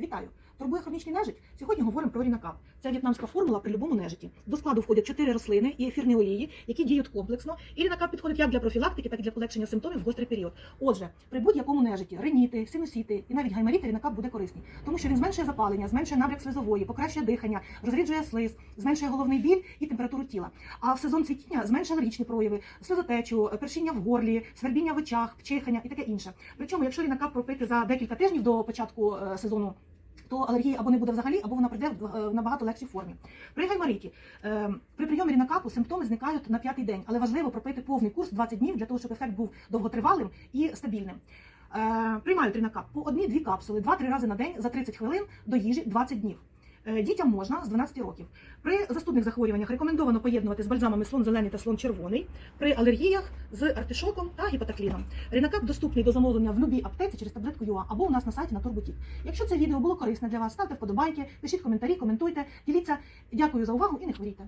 Вітаю! Турбує хронічний нежить. Сьогодні говоримо про рінакап. Це в'єтнамська формула при любому нежиті. До складу входять чотири рослини і ефірні олії, які діють комплексно. І рінакап підходить як для профілактики, так і для полегшення симптомів в гострий період. Отже, при будь-якому нежиті, реніти, синусіти і навіть гайморіти рінакап буде корисний, тому що він зменшує запалення, зменшує набряк слизової, покращує дихання, розріджує слиз, зменшує головний біль і температуру тіла. А в сезон цвітіння зменшує алергічні прояви, сльозотечу, першіння в горлі, свербіння в очах, пчихання і таке інше. Причому, якщо рінакап пропити за декілька тижнів до початку е, сезону. То алергії або не буде взагалі, або вона прийде в е, набагато легшій формі. При гаймориті е, при прийомі рінакапу симптоми зникають на п'ятий день, але важливо пропити повний курс 20 днів для того, щоб ефект був довготривалим і стабільним. Е, приймають рінакап по одній-дві капсули 2-3 рази на день за 30 хвилин до їжі 20 днів. Е, Дітям можна з 12 років. При застудних захворюваннях рекомендовано поєднувати з бальзамами слон зелений та слон червоний. При алергіях з артишоком та гіпотакліном. Рінакап доступний до замовлення в любій аптеці через таблетку ЮА або у нас на сайті на турбутік. Якщо це відео було корисне для вас, ставте вподобайки, пишіть коментарі, коментуйте, діліться. Дякую за увагу і не хворійте.